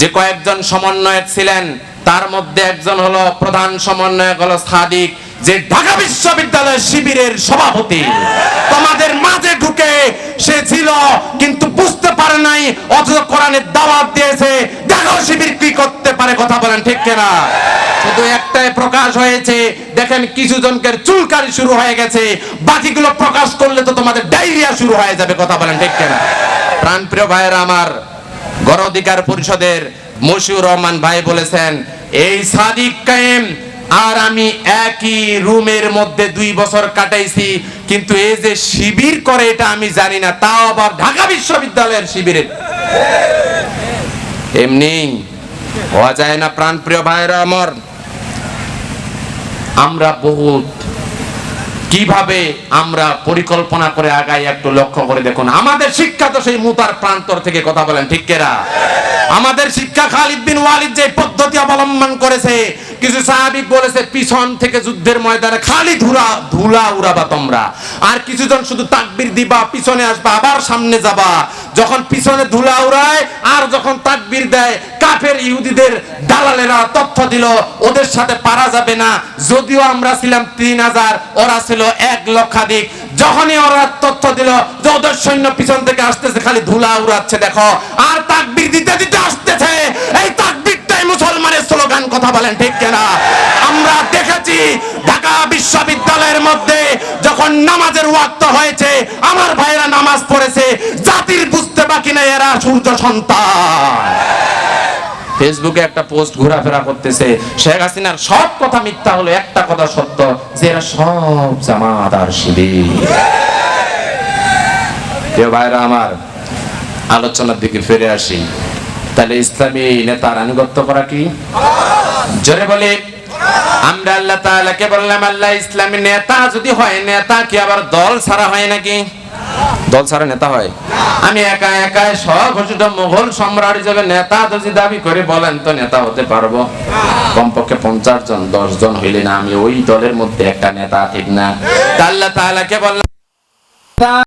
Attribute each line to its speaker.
Speaker 1: যে কয়েকজন সমন্বয়ক ছিলেন, তার মধ্যে একজন হলো প্রধান সমন্বয়ক হলো সাদিক, যে ঢাকা বিশ্ববিদ্যালয় শিবিরের সভাপতি। তোমাদের মাঝে ঢুকে সে ছিল, কিন্তু বুঝতে পারে নাই, অথচ কোরআনের দাওয়াত দিয়েছে দেখো শিবির কি করতে পারে কথা বলেন ঠিক কিনা? শুধু একটাই প্রকাশ হয়েছে, দেখেন কিছু জনকের চুলকারি শুরু হয়ে গেছে, বাকিগুলো প্রকাশ করলে তো তোমাদের ডায়রিয়া শুরু হয়ে যাবে কথা বলেন ঠিক কিনা? প্রাণপ্রিয় ভাইয়েরা আমার গণ অধিকার পরিষদের মশিউর রহমান ভাই বলেছেন, এই সাদিক কায়েম, আর আমি একই রুমের মধ্যে দুই বছর কাটাইছি, কিন্তু এই যে শিবির করে এটা আমি জানি না, তাও আবার ঢাকা বিশ্ববিদ্যালয়ের শিবিরের এমনি, হওয়া যায় না প্রাণপ্রিয় ভাইরা আমার। আমরা বহুত কীভাবে আমরা পরিকল্পনা করে আগাই একটু লক্ষ্য করে দেখুন। আমাদের শিক্ষা তো সেই মুতার প্রান্তর থেকে কথা বলেন, ঠিক কেরা? আমাদের শিক্ষা খালিদ বিন ওয়ালিদ যে পদ্ধতি অবলম্বন করেছে, কিছু সাহাবিক বলেছে, পিছন থেকে যুদ্ধের ময়দানে খালি ধুলা ধুলা উড়াবা তোমরা। আর কিছুজন শুধু তাকবির দিবা, পিছনে আসবা, আবার সামনে যাবা। যখন পিছনে ধুলা উড়ায়, আর যখন তাকবির দেয়, কাফের ইহুদিদের দালালেরা তথ্য দিল, ওদের সাথে পারা যাবে না। যদিও আমরা ছিলাম তিন হাজার, ওরা ছিল এক লক্ষাধিক। যখনই ওরা তথ্য দিল যে ওদের সৈন্য পিছন থেকে আসতেছে, খালি ধুলা উড়াচ্ছে, দেখো। আর দিতে দিতে আসতেছে। এই তাকবিরটাই মুসলমানের স্লোগান, কথা বলেন ঠিক কিনা? আমরা দেখেছি ঢাকা বিশ্ববিদ্যালয়ের মধ্যে যখন নামাজের ওয়াক্ত হয়েছে, আমার ভাইরা নামাজ পড়েছে, জাতির বুঝতে বাকি নাই, এরা সূর্য সন্তান। ফেসবুকে একটা পোস্ট ঘোরাফেরা করতেছে, শেখ হাসিনার সব কথা মিথ্যা হলো, একটা কথা সত্য, যে এরা সব জামাত আর শিবির। ভাইরা আমার আলোচনার দিকে ফিরে আসি। তাহলে ইসলামী নেতার আনুগত্য করা কি? জোরে বলে। আমরা আল্লাহ তাআলাকে বললাম, আল্লাহ ইসলামী নেতা যদি হয়, নেতা কি আবার দল ছাড়া হয় নাকি? দল ছাড়া নেতা হয়? আমি একা একা স্বঘোষিত মোগল সম্রাট হিসেবে নেতা যদি দাবি করে, বলেন তো নেতা হতে পারব? কমপক্ষে পঞ্চাশ জন, দশ জন হইলে না আমি ওই দলের মধ্যে একটা নেতা ঠিক না। আল্লাহ তাআলাকে বললাম